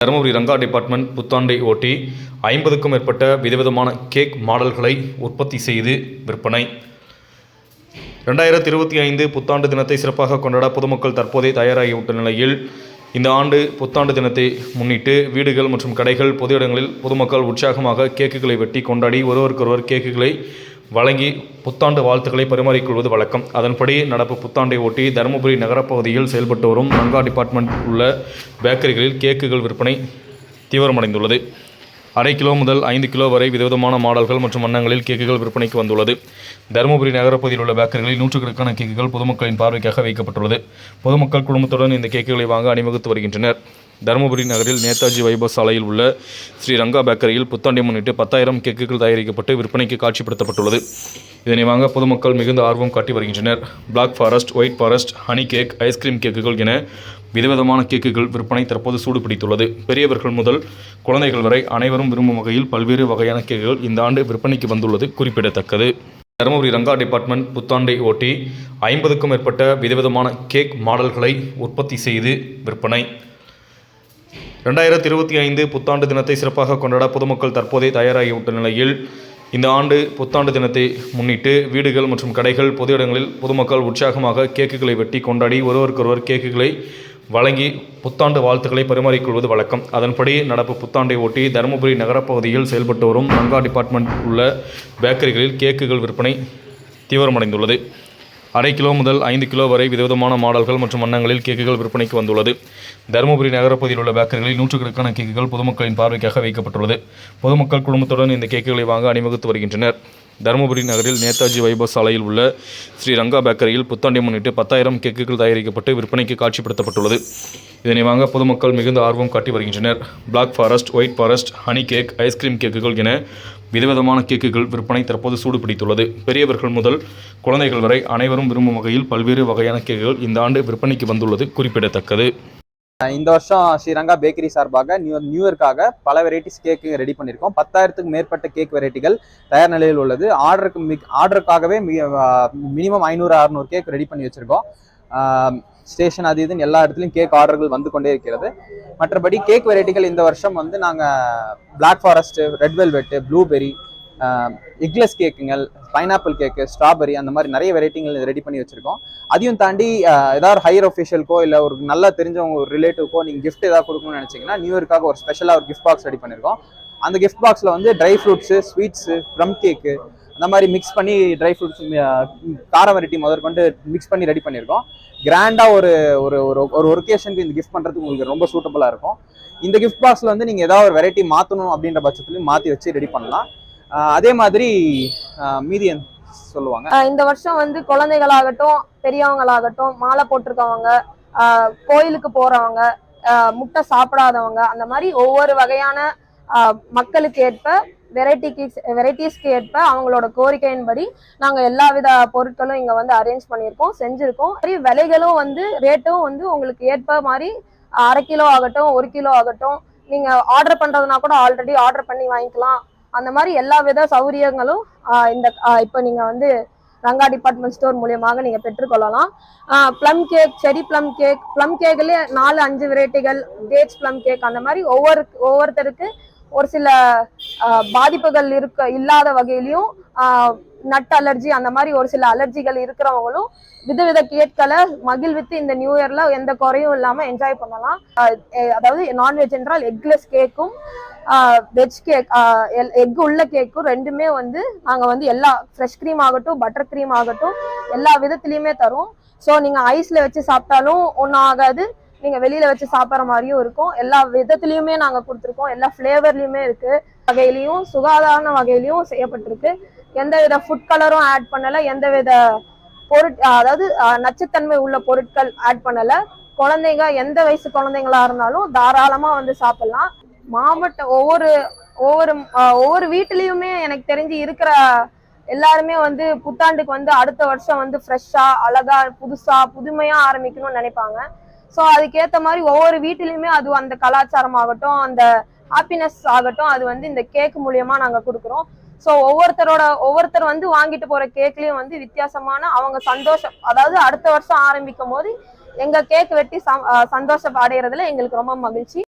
Dharmapuri Ranga department புத்தாண்டை ஒட்டி ஐம்பதுக்கும் மேற்பட்ட விதவிதமான கேக் மாடல்களை உற்பத்தி செய்து விற்பனை. ரெண்டாயிரத்தி இருபத்தி ஐந்து புத்தாண்டு தினத்தை சிறப்பாக கொண்டாட பொதுமக்கள் தற்போதே தயாராகிவிட்ட நிலையில் இந்த ஆண்டு புத்தாண்டு தினத்தை முன்னிட்டு வீடுகள் மற்றும் கடைகள் பொது இடங்களில் பொதுமக்கள் உற்சாகமாக கேக்குகளை வெட்டி கொண்டாடி ஒருவருக்கொருவர் கேக்குகளை வழங்கி புத்தாண்டு வாழ்த்துக்களை பரிமாறிக்கொள்வது வழக்கம். அதன்படி நடப்பு புத்தாண்டை ஒட்டி தருமபுரி நகரப்பகுதியில் செயல்பட்டு வரும் மங்கா டிபார்ட்மெண்ட் உள்ள பேக்கரிகளில் கேக்குகள் விற்பனை தீவிரமடைந்துள்ளது. அரை கிலோ முதல் ஐந்து கிலோ வரை விதவிதமான மாடல்கள் மற்றும் வண்ணங்களில் கேக்குகள் விற்பனைக்கு வந்துள்ளது. தருமபுரி நகரப்பகுதியில் உள்ள பேக்கரிகளில் நூற்றுக்கணக்கான கேக்குகள் பொதுமக்களின் பார்வைக்காக வைக்கப்பட்டுள்ளது. பொதுமக்கள் குடும்பத்துடன் இந்த கேக்குகளை வாங்க அணிவகுத்து வருகின்றனர். தருமபுரி நகரில் நேதாஜி வைபவ சாலையில் உள்ள ஸ்ரீ ரங்கா பேக்கரியில் புத்தாண்டை முன்னிட்டு பத்தாயிரம் கேக்குகள் தயாரிக்கப்பட்டு விற்பனைக்கு காட்சிப்படுத்தப்பட்டுள்ளது. இதனை வாங்க பொதுமக்கள் மிகுந்த ஆர்வம் காட்டி வருகின்றனர். Black forest white forest honey cake ice cream கேக்குகள் என விதவிதமான கேக்குகள் விற்பனை தற்போது சூடு பிடித்துள்ளது பெரியவர்கள் முதல் குழந்தைகள் வரை அனைவரும் விரும்பும் வகையில் பல்வேறு வகையான கேக்குகள் இந்த ஆண்டு விற்பனைக்கு வந்துள்ளது குறிப்பிடத்தக்கது. தருமபுரி ரங்கா டிபார்ட்மெண்ட் புத்தாண்டை ஒட்டி ஐம்பதுக்கும் மேற்பட்ட விதவிதமான கேக் மாடல்களை உற்பத்தி செய்து விற்பனை. ரெண்டாயிரத்தி இருபத்தி ஐந்து புத்தாண்டு தினத்தை சிறப்பாக கொண்டாட பொதுமக்கள் தற்போதே தயாராகிவிட்ட நிலையில் இந்த ஆண்டு புத்தாண்டு தினத்தை முன்னிட்டு வீடுகள் மற்றும் கடைகள் பொது இடங்களில் பொதுமக்கள் உற்சாகமாக கேக்குகளை வெட்டி கொண்டாடி ஒருவருக்கொருவர் கேக்குகளை வழங்கி புத்தாண்டு வாழ்த்துக்களை பரிமாறிக்கொள்வது வழக்கம். அதன்படி நடப்பு புத்தாண்டை ஒட்டி தருமபுரி நகரப்பகுதியில் செயல்பட்டு வரும் மங்கா டிபார்ட்மெண்ட் உள்ள பேக்கரிகளில் கேக்குகள் விற்பனை தீவிரமடைந்துள்ளது. அரை கிலோ முதல் ஐந்து கிலோ வரை விதவிதமான மாடல்கள் மற்றும் வண்ணங்களில் கேக்குகள் விற்பனைக்கு வந்துள்ளது. தருமபுரி நகரப்பகுதியில் உள்ள பேக்கரிகளில் நூற்றுக்கணக்கான கேக்குகள் பொதுமக்களின் பார்வைக்காக வைக்கப்பட்டுள்ளது. பொதுமக்கள் குடும்பத்துடன் இந்த கேக்குகளை வாங்க அணிவகுத்து வருகின்றனர். தருமபுரி நகரில் நேதாஜி வைபவ சாலையில் உள்ள ஸ்ரீ ரங்கா பேக்கரியில் புத்தாண்டை முன்னிட்டு பத்தாயிரம் கேக்குகள் தயாரிக்கப்பட்டு விற்பனைக்கு காட்சிப்படுத்தப்பட்டுள்ளது. இதனை வாங்க பொதுமக்கள் மிகுந்த ஆர்வம் காட்டி வருகின்றனர். Black forest white forest honey cake ice cream கேக்குகள் என விதவிதமான கேக்குகள் விற்பனை தற்போது சூடு பிடித்துள்ளது பெரியவர்கள் முதல் குழந்தைகள் வரை அனைவரும் விரும்பும் வகையில் பல்வேறு வகையான கேக்குகள் இந்த ஆண்டு விற்பனைக்கு வந்துள்ளது குறிப்பிடத்தக்கது. இந்த வருஷம் ஸ்ரீரங்கா பேக்கரி சார்பாக நியூ நியூ இயர்க்காக பல வெரைட்டிஸ் கேக்கு ரெடி பண்ணியிருக்கோம். பத்தாயிரத்துக்கு மேற்பட்ட கேக் வெரைட்டிகள் தயார் நிலையில் உள்ளது. ஆர்டருக்கு மிக் ஆர்டருக்காகவே மினிமம் ஐநூறு அறநூறு கேக் ரெடி பண்ணி வச்சுருக்கோம். ஸ்டேஷன் அது இதுன்னு எல்லா இடத்துலையும் கேக் ஆர்டர்கள் வந்து கொண்டே இருக்கிறது. மற்றபடி கேக் வெரைட்டிகள் இந்த வருஷம் வந்து நாங்கள் black forest red velvet blueberry eggless கேக்குங்கள் pineapple cake strawberry அந்த மாதிரி நிறைய வெரைட்டிகள் ரெடி பண்ணி வச்சுருக்கோம். அதையும் தாண்டி ஏதாவது ஹையர் ஒஃபிஷியலுக்கோ இல்லை ஒரு நல்லா தெரிஞ்சவங்க ஒரு ரிலேட்டிவ்க்கோ நீங்கள் கிஃப்ட் ஏதாவது கொடுக்கணும்னு நினச்சிங்கன்னா நியூ இயர்க்காக ஒரு ஸ்பெஷலாக ஒரு கிஃப்ட் பாக்ஸ் ரெடி பண்ணியிருக்கோம் அந்த கிஃப்ட் பாக்ஸில் வந்து dry fruits sweets plum cake அந்த மாதிரி மிக்ஸ் பண்ணி ட்ரை ஃப்ரூட்ஸ் கார வெரைட்டி முதற்கொண்டு மிக்ஸ் பண்ணி ரெடி பண்ணியிருக்கோம் கிராண்டாக ஒரு ஒரு ஒரு ஒரு ஒகேஷனுக்கு இந்த கிஃப்ட் பண்ணுறதுக்கு உங்களுக்கு ரொம்ப சூட்டபுளாக இருக்கும். இந்த கிஃப்ட் பாக்ஸில் வந்து நீங்கள் ஏதாவது ஒரு வெரைட்டி மாற்றணும் அப்படின்ற பட்சத்துலையும் மாற்றி வச்சு ரெடி பண்ணலாம். அதே மாதிரி மீதியன் சொல்லுவாங்க. இந்த வருஷம் வந்து குழந்தைகளாகட்டும் பெரியவங்களாகட்டும் மாலை போட்டிருக்கவங்க ஆஹ் கோயிலுக்கு போறவங்க ஆஹ் முட்டை சாப்பிடாதவங்க அந்த மாதிரி ஒவ்வொரு வகையான ஆஹ் மக்களுக்கு ஏற்ப வெரைட்டிக்கு வெரைட்டிஸ்க்கு ஏற்ப அவங்களோட கோரிக்கையின்படி நாங்கள் எல்லா வித பொருட்களும் இங்கே வந்து அரேஞ்ச் பண்ணியிருக்கோம் செஞ்சுருக்கோம். மாதிரி விலைகளும் வந்து ரேட்டும் வந்து உங்களுக்கு ஏற்ப மாதிரி அரை கிலோ ஆகட்டும் ஒரு கிலோ ஆகட்டும் நீங்கள் ஆர்டர் பண்ணுறதுனா கூட ஆல்ரெடி ஆர்டர் பண்ணி வாங்கிக்கலாம். அந்த மாதிரி எல்லா வித சௌரியங்களும் இந்த இப்போ நீங்கள் வந்து ரங்கா டிபார்ட்மெண்ட் ஸ்டோர் மூலியமாக நீங்கள் பெற்றுக்கொள்ளலாம். Plum cake cherry plum cake plum கேக்லேயே நாலு அஞ்சு வெரைட்டிகள் டேட்ஸ் ப்ளம் கேக் அந்த மாதிரி ஒவ்வொரு ஒவ்வொருத்தருக்கு ஒரு சில பாதிப்புகள் இருக்க இல்லாத வகையிலையும் நட் அலர்ஜி அந்த மாதிரி ஒரு சில அலர்ஜிகள் இருக்கிறவங்களும் விதவித கேட்களை மகிழ்வித்து இந்த நியூ இயர்ல எந்த குறையும் இல்லாம என்ஜாய் பண்ணலாம். அதாவது நான்வெஜ் என்றால் எக்லெஸ் கேக்கும் வெஜ் கேக் எக் உள்ள கேக்கும் ரெண்டுமே வந்து நாங்க வந்து எல்லா ஃப்ரெஷ் க்ரீம் ஆகட்டும் பட்டர் க்ரீம் ஆகட்டும் எல்லா விதத்துலயுமே தரும். ஸோ நீங்க ஐஸ்ல வச்சு சாப்பிட்டாலும் ஒன்றும் ஆகாது நீங்க வெளியில வச்சு சாப்பிட்ற மாதிரியும் இருக்கும். எல்லா விதத்துலயுமே நாங்க கொடுத்துருக்கோம். எல்லா ஃபிளேவர்லயுமே இருக்கு. வகையிலையும் சுகாதார வகையிலையும் செய்யப்பட்டிருக்கு. எந்த வித ஃபுட் கலரும் ஆட் பண்ணல எந்த வித பொருட் அதாவது நச்சுத்தன்மை உள்ள பொருட்கள் ஆட் பண்ணல. குழந்தைங்க எந்த வயசு குழந்தைங்களா இருந்தாலும் தாராளமா வந்து சாப்பிடலாம். மாவட்ட ஒவ்வொரு ஒவ்வொரு ஒவ்வொரு வீட்டுலயுமே எனக்கு தெரிஞ்சு இருக்கிற எல்லாருமே வந்து புத்தாண்டுக்கு வந்து அடுத்த வருஷம் வந்து ஃப்ரெஷ்ஷா அழகா புதுசா புதுமையா ஆரம்பிக்கணும்னு நினைப்பாங்க. ஸோ அதுக்கேற்ற மாதிரி ஒவ்வொரு வீட்டிலையுமே அது அந்த கலாச்சாரம் ஆகட்டும் அந்த ஹாப்பினஸ் ஆகட்டும் அது வந்து இந்த கேக் மூலியமா நாங்கள் கொடுக்குறோம். ஸோ ஒவ்வொருத்தரோட ஒவ்வொருத்தர் வந்து வாங்கிட்டு போற கேக்லயும் வந்து வித்தியாசமான அவங்க சந்தோஷம். அதாவது அடுத்த வருஷம் ஆரம்பிக்கும் போது எங்க கேக் வெட்டி சந்தோஷம் அடைகிறதுல எங்களுக்கு ரொம்ப மகிழ்ச்சி.